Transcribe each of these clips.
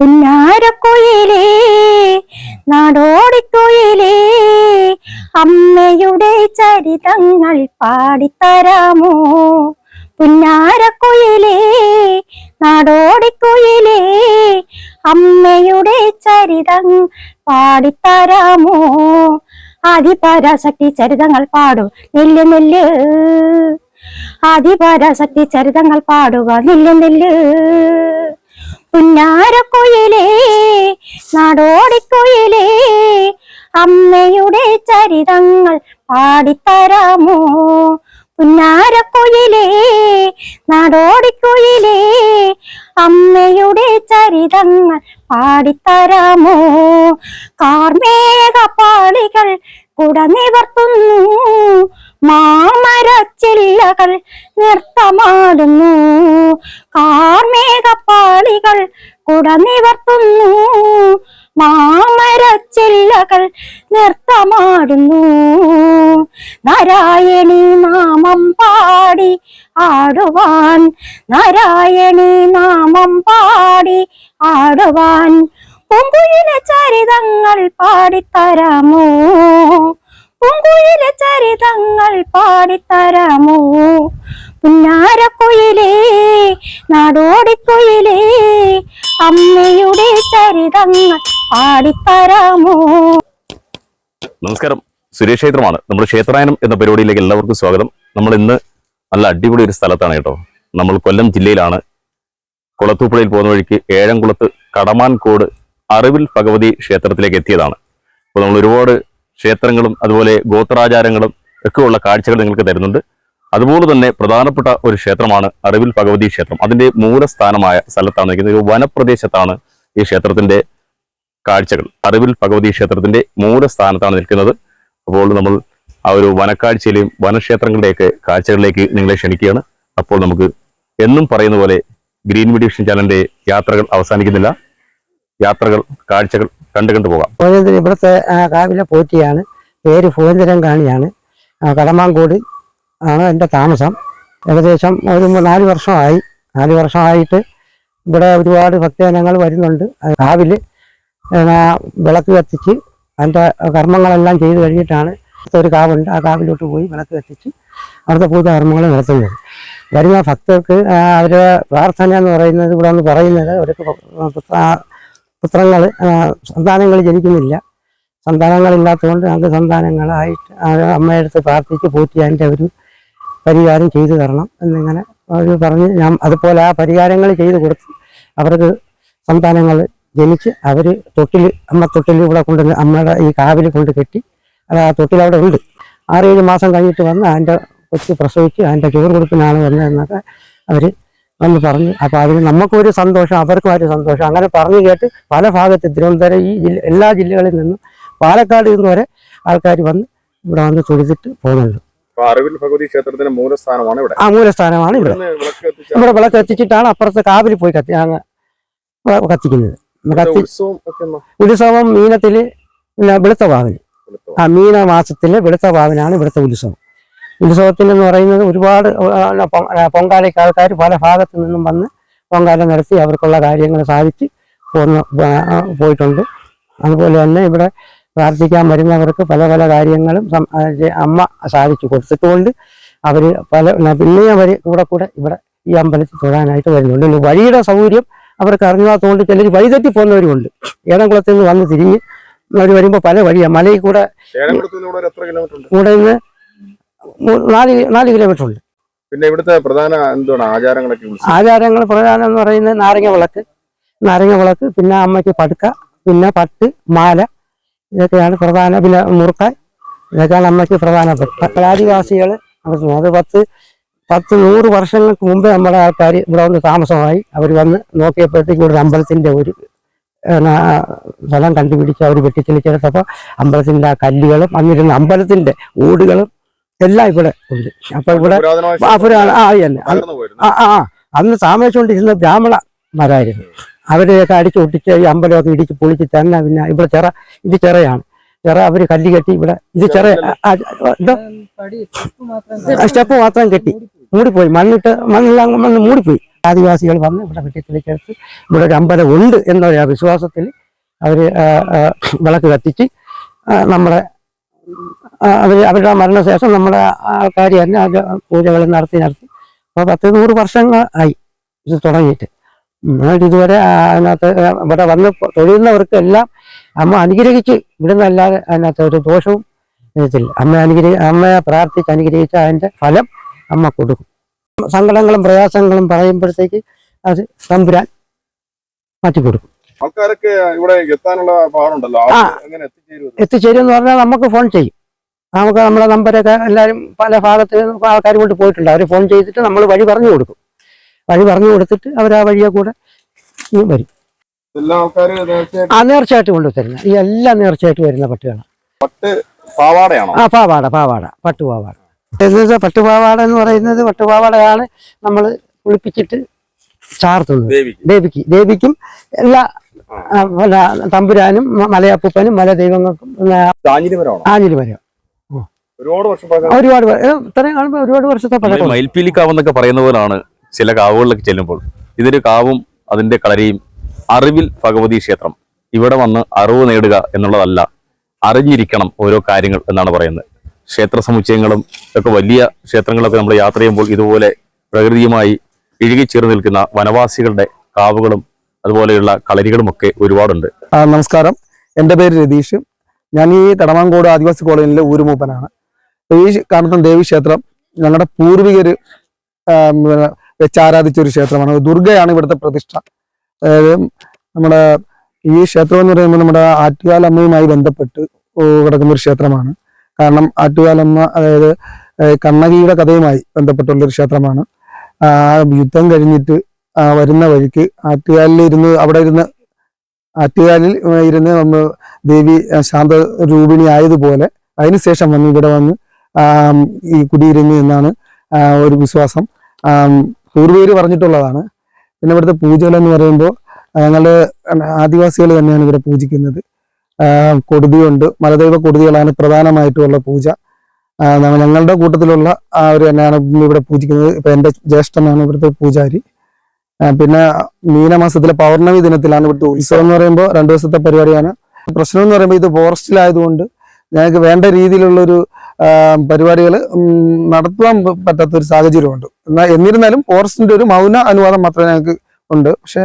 പുന്നാരക്കുയിലേ നാടോടിക്കുയിലേ അമ്മയുടെ ചരിതങ്ങൾ പാടിത്തരാമോ? പുന്നാരക്കുയിലേ നാടോടിക്കുയിലേ അമ്മയുടെ ചരിതം പാടിത്തരാമോ? ആദിപരാശക്തി ചരിതങ്ങൾ പാടും നെല്ല് നെല്ല്. ആദിപരാശക്തി ചരിതങ്ങൾ പാടുക നെല്ല് നെല്ല്. പുന്നാരക്കുയിലേ നാടോടിക്കുയിലേ അമ്മയുടെ ചരിതങ്ങൾ പാടിത്തരാമോ? പുന്നാരക്കുയിലേ നാടോടിക്കുയിലേ അമ്മയുടെ ചരിതങ്ങൾ പാടിത്തരാമോ? കാർമേഘ പാളികൾ കുട നിവർത്തുന്നു മാമരച്ചില്ലകൾ നൃത്തമാടുന്നു. കാർമേഘപ്പാളികൾ കുടനിവർത്തുന്നു മാമരച്ചില്ലകൾ നൃത്തമാടുന്നു. നാരായണി നാമം പാടി ആടുവാൻ നാരായണി നാമം പാടി ആടുവാൻ. പൂങ്കുയിലെ ചരിതങ്ങൾ പാടിത്തരാമോ? പൂങ്കുയിലെ ചരിതങ്ങൾ പാടിത്തരാമോ? പുന്നാരക്കുയിലേ നാടോടിക്കുയിലേ അമ്മയുടെ ചരിതങ്ങൾ പാടിത്തരാമോ? നമസ്കാരം. സുരേഷ് ക്ഷേത്രമാണ്. നമ്മൾ ക്ഷേത്രായനം എന്ന പരിപാടിയിലേക്ക് എല്ലാവർക്കും സ്വാഗതം. നമ്മൾ ഇന്ന് നല്ല അടിപൊളി ഒരു സ്ഥലത്താണ് കേട്ടോ. നമ്മൾ കൊല്ലം ജില്ലയിലാണ്. കുളത്തൂപ്പുഴയിൽ പോകുന്ന വഴിക്ക് ഏഴംകുളത്ത് കടമാൻകോട് അറിവിൽ ഭഗവതി ക്ഷേത്രത്തിലേക്ക് എത്തിയതാണ്. അപ്പോൾ നമ്മൾ ഒരുപാട് ക്ഷേത്രങ്ങളും അതുപോലെ ഗോത്രാചാരങ്ങളും ഒക്കെയുള്ള കാഴ്ചകൾ നിങ്ങൾക്ക് തരുന്നുണ്ട്. അതുപോലെ തന്നെ പ്രധാനപ്പെട്ട ഒരു ക്ഷേത്രമാണ് അറിവിൽ ഭഗവതി ക്ഷേത്രം. അതിന്റെ മൂലസ്ഥാനമായ സ്ഥലത്താണ് നിൽക്കുന്നത്. ഒരു വനപ്രദേശത്താണ് ഈ ക്ഷേത്രത്തിന്റെ കാഴ്ചകൾ. അറിവിൽ ഭഗവതി ക്ഷേത്രത്തിന്റെ മൂലസ്ഥാനത്താണ് നിൽക്കുന്നത്. അപ്പോൾ നമ്മൾ ആ ഒരു വനക്കാഴ്ചയിലെയും വനക്ഷേത്രങ്ങളുടെയൊക്കെ കാഴ്ചകളിലേക്ക് നിങ്ങളെ ക്ഷണിക്കുകയാണ്. അപ്പോൾ നമുക്ക് എന്നും പറയുന്ന പോലെ ഗ്രീൻ മെഡിഷൻ ചാനലിന്റെ യാത്രകൾ അവസാനിക്കുന്നില്ല. യാത്രകൾ കാഴ്ചകൾ കണ്ടു കണ്ടു പോകാം. ഇവിടുത്തെ കാവിലെ പോറ്റിയാണ് പേര് ഭുവനേന്ദ്രൻ കാണിയാണ് കടമാങ്കോട് ആണ് എന്റെ താമസം. ഏകദേശം ഒരു നാല് വർഷമായി. നാല് വർഷമായിട്ട് ഇവിടെ ഒരുപാട് ഭക്തജനങ്ങൾ വരുന്നുണ്ട്. കാവിൽ വിളക്ക് കത്തിച്ച് അതിന്റെ കർമ്മങ്ങളെല്ലാം ചെയ്ത് കഴിഞ്ഞിട്ടാണ് ഒരു കാവുണ്ട്. ആ കാവിലോട്ട് പോയി വിളക്ക് കത്തിച്ച് അവിടുത്തെ പൂജാകർമ്മങ്ങൾ നടത്തുന്നത്. വരുന്ന ഭക്തർക്ക് അവരെ അവരുടെ പ്രാർത്ഥന എന്ന് പറയുന്നത് ഇവിടെ ഒന്ന് പറയുന്നത് അവർക്ക് പുത്രങ്ങൾ സന്താനങ്ങൾ ജനിക്കുന്നില്ല. സന്താനങ്ങളില്ലാത്തതുകൊണ്ട് ഞങ്ങൾക്ക് സന്താനങ്ങളായിട്ട് അമ്മയുടെ അടുത്ത് പ്രാർത്ഥിച്ച് പോറ്റി അതിന്റെ ഒരു പരിഹാരം ചെയ്തു തരണം എന്നിങ്ങനെ അവർ പറഞ്ഞ് ഞാൻ അതുപോലെ ആ പരിഹാരങ്ങൾ ചെയ്തു കൊടുത്ത് അവർക്ക് സന്താനങ്ങൾ ജനിച്ച് അവർ തൊട്ടിൽ അമ്മ തൊട്ടിൽ ഇവിടെ കൊണ്ട് അമ്മയുടെ ഈ കാവിൽ കൊണ്ട് കെട്ടി അത് ആ തൊട്ടിൽ അവിടെ ഉണ്ട്. ആറേഴ് മാസം കഴിഞ്ഞിട്ട് വന്ന് അതിന്റെ കൊച്ചു പ്രസവിച്ച് അതിന്റെ ചോറ് കൊടുക്കുന്ന ആൾ വന്നതെന്നൊക്കെ അവർ വന്ന് പറഞ്ഞു. അപ്പോൾ അതിന് നമുക്കൊരു സന്തോഷം അവർക്കും ഒരു സന്തോഷം. അങ്ങനെ പറഞ്ഞു കേട്ട് പല ഭാഗത്ത് തിരുവനന്തപുരം ഈ ജില്ല എല്ലാ ജില്ലകളിൽ നിന്നും പാലക്കാട് നിന്ന് വരെ ആൾക്കാർ വന്ന് ഇവിടെ വന്ന് തൊഴുതിട്ട് പോകുന്നുണ്ട്. അറിവിൽ ഭഗവതി ക്ഷേത്രത്തിന്റെ മൂലസ്ഥാനമാണ് ഇവിടെ. ആ മൂലസ്ഥാനമാണ് ഇവിടെ. ഇവിടെ വിളക്ക് കത്തിച്ചിട്ടാണ് അപ്പുറത്തെ കാവിൽ പോയി കത്തി അങ്ങ് കത്തിക്കുന്നത്. കത്തി ഉത്സവം മീനത്തിൽ പിന്നെ വെളുത്ത വാവിന് ആ മീന മാസത്തിലെ വെളുത്ത വാവിനാണ് ഇവിടുത്തെ ഉത്സവം. ഉത്സവത്തിന് എന്ന് പറയുന്നത് ഒരുപാട് പൊങ്കാലയ്ക്ക് ആൾക്കാർ പല ഭാഗത്തു നിന്നും വന്ന് പൊങ്കാല നടത്തി അവർക്കുള്ള കാര്യങ്ങൾ സാധിച്ച് പോന്ന് പോയിട്ടുണ്ട്. അതുപോലെ തന്നെ ഇവിടെ പ്രാർത്ഥിക്കാൻ വരുന്നവർക്ക് പല പല കാര്യങ്ങളും അമ്മ സാധിച്ചു കൊടുത്തിട്ടുകൊണ്ട് അവർ പല പിന്നെ അവർ കൂടെ കൂടെ ഇവിടെ ഈ അമ്പലത്തിൽ തൊഴാനായിട്ട് വരുന്നുണ്ട്. വഴിയുടെ സൗകര്യം അവർക്ക് അറിഞ്ഞാത്തതുകൊണ്ട് ചിലർ വഴിതെറ്റി പോകുന്നവരുമുണ്ട് ഏഴംകുളത്തിൽ നിന്ന് വന്ന് തിരിഞ്ഞ് അവർ വരുമ്പോൾ പല വഴിയാണ് മലയിൽ കൂടെ കൂടെ നിന്ന് നാല് നാല് കിലോമീറ്റർ ഉണ്ട് പിന്നെ ഇവിടുത്തെ പ്രധാന എന്താണ് ആചാരങ്ങളൊക്കെ ആചാരങ്ങൾ പ്രധാനം എന്ന് പറയുന്നത് നാരങ്ങ വിളക്ക്. നാരങ്ങ വിളക്ക് പിന്നെ അമ്മയ്ക്ക് പടുക്ക പിന്നെ പട്ട് മാല ഇതൊക്കെയാണ് പ്രധാന. പിന്നെ മുറുക്ക ഇതൊക്കെയാണ് അമ്മയ്ക്ക് പ്രധാനപ്പെട്ട ആദിവാസികൾ നടത്തുന്നത്. അത് പത്ത് പത്ത് നൂറ് വർഷങ്ങൾക്ക് മുമ്പേ നമ്മുടെ ആൾക്കാർ ഇവിടെ വന്ന് താമസമായി. അവർ വന്ന് നോക്കിയപ്പോഴത്തേക്കും ഇവിടെ ഒരു അമ്പലത്തിന്റെ ഒരു സ്ഥലം കണ്ടുപിടിച്ച് അവർ വെട്ടിച്ചെളിച്ചെടുത്തപ്പോൾ അമ്പലത്തിന്റെ ആ കല്ലുകളും അന്നിരുന്ന അമ്പലത്തിന്റെ ഓടുകളും എല്ലാം ഇവിടെ ഉണ്ട്. അപ്പൊ ഇവിടെ ആ തന്നെ. ആ ആ. അന്ന് താമസിച്ചുകൊണ്ടിരുന്ന ബ്രാഹ്മണന്മാരായിരുന്നു. അവരെയൊക്കെ അടിച്ചു ഒട്ടിച്ച് ഈ അമ്പലമൊക്കെ ഇടിച്ച് പൊളിച്ച് തന്നെ പിന്നെ ഇവിടെ ചെറ ഇത് ചെറയാണ്. ചെറ അവർ കല്ല് കെട്ടി ഇവിടെ ഇത് ചെറ സ്റ്റെപ്പ് മാത്രം കെട്ടി. മൂടിപ്പോയി. മണ്ണിട്ട് മണ്ണെല്ലാം മണ്ണ് മൂടിപ്പോയി. ആദിവാസികൾ വന്ന് ഇവിടെ വെട്ടിത്തെളിച്ചെടുത്ത് ഇവിടെ ഒരു അമ്പലം ഉണ്ട് എന്നൊരു വിശ്വാസത്തിൽ അവർ വിളക്ക് കത്തിച്ച് നമ്മളെ അവർ അവരുടെ മരണശേഷം നമ്മുടെ ആൾക്കാർ തന്നെ അത് പൂജകൾ നടത്തി നടത്തി. അപ്പോൾ പത്ത് നൂറ് വർഷങ്ങൾ ആയി ഇത് തുടങ്ങിയിട്ട്. എന്നിട്ട് ഇതുവരെ അതിനകത്ത് ഇവിടെ വന്ന് തൊഴിലുന്നവർക്കെല്ലാം അമ്മ അനുഗ്രഹിച്ച് ഇവിടുന്നല്ലാതെ അതിനകത്ത് ഒരു ദോഷവും ഇതില്ല. അമ്മ അനുഗ്രഹി അമ്മയെ പ്രാർത്ഥിച്ച് അനുഗ്രഹിച്ച അതിന്റെ ഫലം അമ്മ കൊടുക്കും. സങ്കടങ്ങളും പ്രയാസങ്ങളും പറയുമ്പോഴത്തേക്ക് അത് തമ്പുരാൻ മാറ്റി കൊടുക്കും ആൾക്കാരൊക്കെ ഇവിടെ എത്താനുള്ള പാടുണ്ടല്ലോ? എത്തിച്ചേരും എന്ന് പറഞ്ഞാൽ നമുക്ക് ഫോൺ ചെയ്യും. നമുക്ക് നമ്മുടെ നമ്പരൊക്കെ എല്ലാവരും പല ഭാഗത്ത് ആൾക്കാർ കൊണ്ട് പോയിട്ടുണ്ട്. അവർ ഫോൺ ചെയ്തിട്ട് നമ്മൾ വഴി പറഞ്ഞു കൊടുക്കും. വഴി പറഞ്ഞു കൊടുത്തിട്ട് അവർ ആ വഴിയെ കൂടെ വരും. ആ നേർച്ചയായിട്ട് കൊണ്ടു തരുന്ന ഈ എല്ലാം നേർച്ചയായിട്ട് വരുന്ന പട്ടുകളാണ്. ആ പാവാട പാവാട പട്ടുപാവാട പട്ടുപാവാട എന്ന് പറയുന്നത് പട്ടുപാവാടയാണ് നമ്മൾ കുളിപ്പിച്ചിട്ട് ചാർത്തുന്നത്. ദേവിക്ക്. ദേവിക്കും എല്ലാ പിന്നെ തമ്പുരാനും മ- മലയപ്പൂപ്പനും മല ദൈവങ്ങൾക്കും ആഞ്ഞിലിമരം. ഒരുപാട് ഒരുപാട് വ- ഇത്രയും കാണുമ്പോൾ ഒരുപാട് വർഷത്തെ പഴക്കം. മയിൽപ്പീലി കാവ് എന്നൊക്കെ പറയുന്ന പോലാണ് ചില കാവുകളിലൊക്കെ ചെല്ലുമ്പോൾ. ഇതൊരു കാവും അതിന്റെ കളരിയും അറിവിൽ ഭഗവതി ക്ഷേത്രം. ഇവിടെ വന്ന് അറിവ് നേടുക എന്നുള്ളതല്ല അറിഞ്ഞിരിക്കണം ഓരോ കാര്യങ്ങൾ എന്നാണ് പറയുന്നത്. ക്ഷേത്ര സമുച്ചയങ്ങളും ഒക്കെ വലിയ ക്ഷേത്രങ്ങളൊക്കെ നമ്മൾ യാത്ര ചെയ്യുമ്പോൾ ഇതുപോലെ പ്രകൃതിയുമായി ഇഴുകിച്ചേർന്ന് നിൽക്കുന്ന വനവാസികളുടെ കാവുകളും അതുപോലെയുള്ള കളരികളുമൊക്കെ ഒരുപാടുണ്ട്. നമസ്കാരം. എന്റെ പേര് രതീഷ്. ഞാൻ ഈ കടമാങ്കോട് ആദിവാസി കോളനിയിലെ ഊരുമൂപ്പനാണ്. മൂപ്പനാണ് ഈ കാണുന്ന ദേവീക്ഷേത്രം ഞങ്ങളുടെ പൂർവികർ വെച്ച് ആരാധിച്ച ഒരു ക്ഷേത്രമാണ്. ദുർഗയാണ് ഇവിടുത്തെ പ്രതിഷ്ഠ. അതായത് നമ്മുടെ ഈ ക്ഷേത്രം എന്ന് പറയുമ്പോൾ നമ്മുടെ ആറ്റുകാലമ്മയുമായി ബന്ധപ്പെട്ട് കിടക്കുന്ന ഒരു ക്ഷേത്രമാണ്. കാരണം ആറ്റുകാലമ്മ അതായത് കണ്ണകിയുടെ കഥയുമായി ബന്ധപ്പെട്ടുള്ള ക്ഷേത്രമാണ്. യുദ്ധം കഴിഞ്ഞിട്ട് വരുന്ന വഴിക്ക് ആറ്റുകാലിൽ ഇരുന്ന് അവിടെ ഇരുന്ന് ആറ്റുകാലിൽ ഇരുന്ന് നമ്മൾ ദേവി ശാന്ത രൂപിണി ആയതുപോലെ അതിനുശേഷം വന്ന് ഇവിടെ വന്ന് ഈ കുടിയിരുന്ന് എന്നാണ് ഒരു വിശ്വാസം. പൂർവീര് പറഞ്ഞിട്ടുള്ളതാണ്. പിന്നെ ഇവിടുത്തെ പൂജകൾ എന്ന് പറയുമ്പോൾ ഞങ്ങളുടെ ആദിവാസികൾ തന്നെയാണ് ഇവിടെ പൂജിക്കുന്നത്. കൊടുതിയുണ്ട് മലദൈവ കൊടുതികളാണ് പ്രധാനമായിട്ടുള്ള പൂജ. ഞങ്ങളുടെ കൂട്ടത്തിലുള്ള ആ ഒരു തന്നെയാണ് ഇവിടെ പൂജിക്കുന്നത്. ഇപ്പൊ എന്റെ ജ്യേഷ്ഠനാണ് ഇവിടുത്തെ പൂജാരി. പിന്നെ മീനമാസത്തിലെ പൗർണമി ദിനത്തിലാണ് ഇവിടുത്തെ ഉത്സവം എന്ന് പറയുമ്പോൾ രണ്ടു ദിവസത്തെ പരിപാടിയാണ്. പ്രശ്നം എന്ന് പറയുമ്പോൾ ഇത് ഫോറസ്റ്റിലായതുകൊണ്ട് ഞങ്ങൾക്ക് വേണ്ട രീതിയിലുള്ളൊരു പരിപാടികൾ നടത്തുവാൻ പറ്റാത്ത ഒരു സാഹചര്യമുണ്ട്. എന്നാൽ എന്നിരുന്നാലും ഫോറസ്റ്റിന്റെ ഒരു മൗന അനുവാദം മാത്രമേ ഞങ്ങൾക്ക് ഉണ്ട്. പക്ഷേ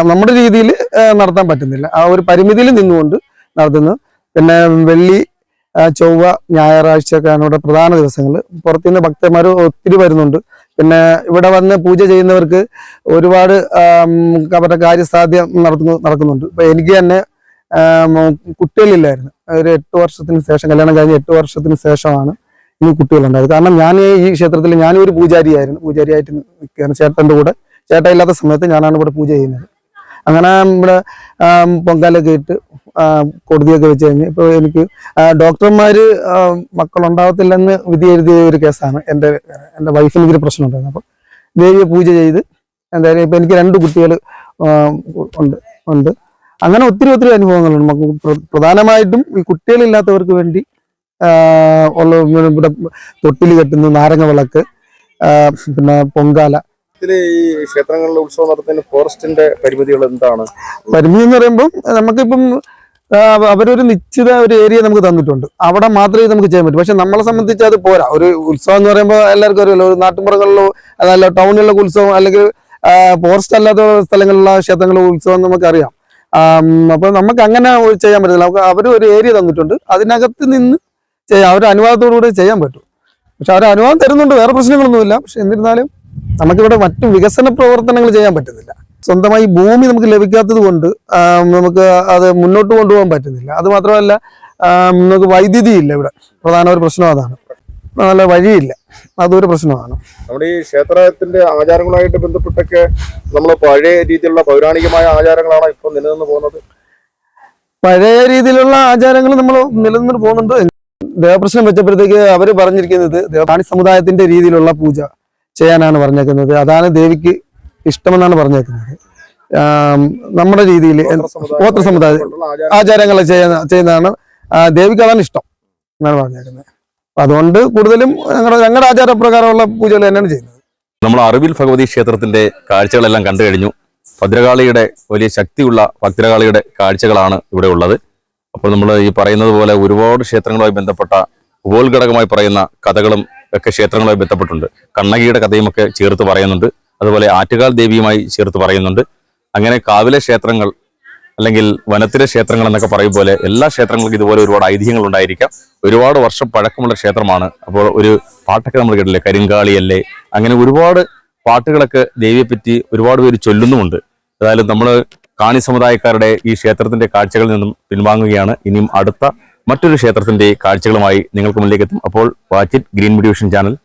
നമ്മുടെ രീതിയിൽ നടത്താൻ പറ്റുന്നില്ല. ആ ഒരു പരിമിതിയിൽ നിന്നുകൊണ്ട് നടത്തുന്നു. പിന്നെ വെള്ളി ചൊവ്വ ഞായറാഴ്ച ഒക്കെയാണ് ഇവിടെ പ്രധാന ദിവസങ്ങൾ പുറത്തുനിന്ന് ഭക്തന്മാർ ഒത്തിരി വരുന്നുണ്ട്. പിന്നെ ഇവിടെ വന്ന് പൂജ ചെയ്യുന്നവർക്ക് ഒരുപാട് അവരുടെ കാര്യസാധ്യം നടത്തുന്നു നടക്കുന്നുണ്ട്. ഇപ്പൊ എനിക്ക് തന്നെ കുട്ടികളില്ലായിരുന്നു. ഒരു എട്ട് വർഷത്തിന് ശേഷം കല്യാണം കഴിഞ്ഞ് എട്ട് വർഷത്തിന് ശേഷമാണ് ഇനി കുട്ടികളുണ്ടായത്. കാരണം ഞാൻ ഈ ക്ഷേത്രത്തിൽ ഞാനും ഒരു പൂജാരിയായിരുന്നു. പൂജാരിയായിട്ട് നിൽക്കുകയാണ്. ചേട്ടന്റെ കൂടെ ചേട്ടൻ ഇല്ലാത്ത സമയത്ത് ഞാനാണ് ഇവിടെ പൂജ ചെയ്യുന്നത്. അങ്ങനെ ആം, പൊങ്കാലൊക്കെ ഇട്ട് കൊടുതിയൊക്കെ വെച്ച് കഴിഞ്ഞ് ഇപ്പോൾ എനിക്ക് ഡോക്ടർമാർ മക്കളുണ്ടാവത്തില്ലെന്ന് വിധി എഴുതിയ ഒരു കേസാണ് എന്റെ എന്റെ വൈഫിന് ഇതിൽ പ്രശ്നം ഉണ്ടായിരുന്നു അപ്പോൾ ദേവിയെ പൂജ ചെയ്ത് എന്തായാലും ഇപ്പം എനിക്ക് രണ്ട് കുട്ടികൾ ഉണ്ട് ഉണ്ട്. അങ്ങനെ ഒത്തിരി ഒത്തിരി അനുഭവങ്ങളുണ്ട്. നമുക്ക് പ്രധാനമായിട്ടും ഈ കുട്ടികളില്ലാത്തവർക്ക് വേണ്ടി ഉള്ള ഇവിടെ തൊട്ടിൽ കെട്ടുന്നു നാരങ്ങ വിളക്ക് പിന്നെ പൊങ്കാല ഈ ക്ഷേത്രങ്ങളിലെ ഉത്സവം നടത്തുന്ന ഫോറസ്റ്റിന്റെ പരിമിതികൾ എന്താണ്? പരിമിതി എന്ന് പറയുമ്പോൾ നമുക്കിപ്പം അവരൊരു നിശ്ചിത ഒരു ഏരിയ നമുക്ക് തന്നിട്ടുണ്ട്. അവിടെ മാത്രമേ നമുക്ക് ചെയ്യാൻ പറ്റൂ. പക്ഷെ നമ്മളെ സംബന്ധിച്ച് അത് പോരാ. ഒരു ഉത്സവം എന്ന് പറയുമ്പോൾ എല്ലാവർക്കും അറിയാലോ ഒരു നാട്ടുമ്പുറങ്ങളിലോ അതല്ല ടൗണിലുള്ള ഉത്സവം അല്ലെങ്കിൽ ഫോറസ്റ്റ് അല്ലാത്ത സ്ഥലങ്ങളിലുള്ള ക്ഷേത്രങ്ങളിലെ ഉത്സവം നമുക്കറിയാം. അപ്പൊ നമുക്ക് അങ്ങനെ ചെയ്യാൻ പറ്റില്ല നമുക്ക് അവർ ഒരു ഏരിയ തന്നിട്ടുണ്ട്. അതിനകത്ത് നിന്ന് ചെയ്യാം അവർ അനുവാദത്തോടുകൂടി ചെയ്യാൻ പറ്റും. പക്ഷെ അവർ അനുവാദം തരുന്നുണ്ട്. വേറെ പ്രശ്നങ്ങളൊന്നുമില്ല. പക്ഷെ എന്നിരുന്നാലും നമുക്കിവിടെ മറ്റു വികസന പ്രവർത്തനങ്ങൾ ചെയ്യാൻ പറ്റുന്നില്ല സ്വന്തമായി ഭൂമി നമുക്ക് ലഭിക്കാത്തത് കൊണ്ട് നമുക്ക് അത് മുന്നോട്ട് കൊണ്ടുപോകാൻ പറ്റുന്നില്ല അത് മാത്രമല്ല നമുക്ക് വൈദ്യുതി ഇല്ല ഇവിടെ പ്രധാന ഒരു പ്രശ്നം അതാണ് നല്ല വഴിയില്ല അതൊരു പ്രശ്നമാണ് നമ്മുടെ ഈ ക്ഷേത്രത്തിന്റെ ആചാരങ്ങളുമായിട്ട് ബന്ധപ്പെട്ടൊക്കെ നമ്മൾ പഴയ രീതിയിലുള്ള പൗരാണികമായ ആചാരങ്ങളാണ് ഇപ്പൊ നിലനിന്ന് പോകുന്നത് പഴയ രീതിയിലുള്ള ആചാരങ്ങൾ നമ്മൾ നിലനിന്ന് പോകുന്നുണ്ട് ദേവപ്രശ്നം വെച്ചപ്പോഴത്തേക്ക് അവർ പറഞ്ഞിരിക്കുന്നത് ദേവതാണി സമുദായത്തിന്റെ രീതിയിലുള്ള പൂജ ചെയ്യാനാണ് പറഞ്ഞേക്കുന്നത്. അതാണ് ദേവിക്ക് ഇഷ്ടമെന്നാണ് പറഞ്ഞേക്കുന്നത്. നമ്മുടെ രീതിയിൽ ഗോത്ര സമുദായ ആചാരങ്ങളെ ആചാരങ്ങൾ. ചെയ്യുന്ന ചെയ്യുന്നതാണ് ദേവിക്ക് അതാണ് ഇഷ്ടം എന്നാണ് പറഞ്ഞേക്കുന്നത്. അപ്പൊ അതുകൊണ്ട് കൂടുതലും ഞങ്ങളുടെ ഞങ്ങളുടെ ആചാരപ്രകാരമുള്ള പൂജകൾ തന്നെയാണ് ചെയ്യുന്നത്. നമ്മൾ അറിവിൽ ഭഗവതി ക്ഷേത്രത്തിന്റെ കാഴ്ചകളെല്ലാം കണ്ടു കഴിഞ്ഞു. ഭദ്രകാളിയുടെ വലിയ ശക്തിയുള്ള ഭദ്രകാളിയുടെ കാഴ്ചകളാണ് ഇവിടെ ഉള്ളത്. അപ്പോൾ നമ്മൾ ഈ പറയുന്നത് പോലെ ഒരുപാട് ക്ഷേത്രങ്ങളുമായി ബന്ധപ്പെട്ട ഉപോത്ഘടകമായി പറയുന്ന കഥകളും ഒക്കെ ക്ഷേത്രങ്ങളുമായി ബന്ധപ്പെട്ടുണ്ട്. കണ്ണകിയുടെ കഥയുമൊക്കെ ചേർത്ത് പറയുന്നുണ്ട്. അതുപോലെ ആറ്റുകാൽ ദേവിയുമായി ചേർത്ത് പറയുന്നുണ്ട്. അങ്ങനെ കാവിലെ ക്ഷേത്രങ്ങൾ അല്ലെങ്കിൽ വനത്തിലെ ക്ഷേത്രങ്ങൾ എന്നൊക്കെ പറയും പോലെ എല്ലാ ക്ഷേത്രങ്ങൾക്കും ഇതുപോലെ ഒരുപാട് ഐതിഹ്യങ്ങൾ ഉണ്ടായിരിക്കാം. ഒരുപാട് വർഷം പഴക്കമുള്ള ക്ഷേത്രമാണ്. അപ്പോൾ ഒരു പാട്ടൊക്കെ നമ്മൾ കേട്ടില്ലേ? കരിങ്കാളിയല്ലേ? അങ്ങനെ ഒരുപാട് പാട്ടുകളൊക്കെ ദേവിയെ പറ്റി ഒരുപാട് പേര് ചൊല്ലുന്നുമുണ്ട്. ഏതായാലും നമ്മൾ കാണി സമുദായക്കാരുടെ ഈ ക്ഷേത്രത്തിന്റെ കാഴ്ചകളിൽ നിന്നും പിൻവാങ്ങുകയാണ്. ഇനിയും അടുത്ത മറ്റൊരു ക്ഷേത്രത്തിന്റെ കാഴ്ചകളുമായി നിങ്ങൾക്ക് മുന്നിലേക്ക് എത്തും. അപ്പോൾ വാച്ചിറ്റ് ഗ്രീൻ മീഡിയ ചാനൽ.